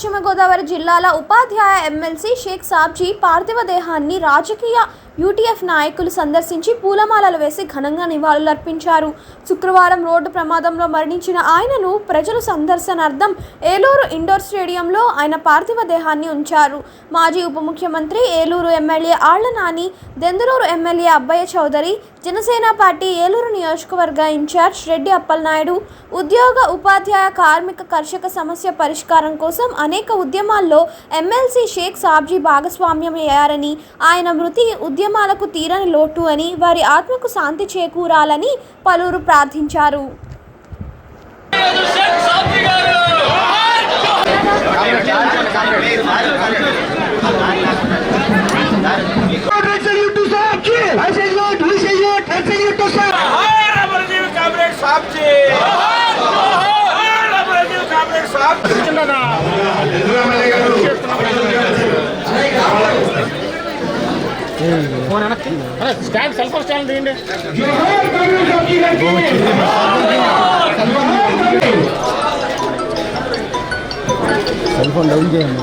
తూర్పుగోదావరి జిల్లాల ఉపాధ్యాయ ఎమ్మెల్సీ షేక్ సాబ్జీ పార్థివ దేహాన్ని రాజకీయ యూటీఎఫ్ నాయకులు సందర్శించి పూలమాలలు వేసి ఘనంగా నివాళులర్పించారు. శుక్రవారం రోడ్డు ప్రమాదంలో మరణించిన ఆయనను ప్రజలు సందర్శనార్థం ఏలూరు ఇండోర్ స్టేడియంలో ఆయన పార్థివ దేహాన్ని ఉంచారు. మాజీ ఉప ముఖ్యమంత్రి Eluru MLA Alla Nani Denduluru MLA Abbayya Chowdary Janasena party Eluru నియోజకవర్గ ఇన్ఛార్జ్ రెడ్డి అప్పలనాయుడు ఉద్యోగ ఉపాధ్యాయ కార్మిక కర్షక సమస్య పరిష్కారం కోసం అనేక ఉద్యమాల్లో ఎమ్మెల్సీ షేక్ సాబ్జీ భాగస్వామ్యం అయ్యారని ఆయన మృతి ఉద్యమాలకు తీరని లోటు అని వారి ఆత్మకు శాంతి చేకూరాలని పలువురు ప్రార్థించారు. స్టాండ్ సెల్ఫర్ స్టాండ్ తీయండి సెల్ ఫోన్ డౌన్ చేయండి.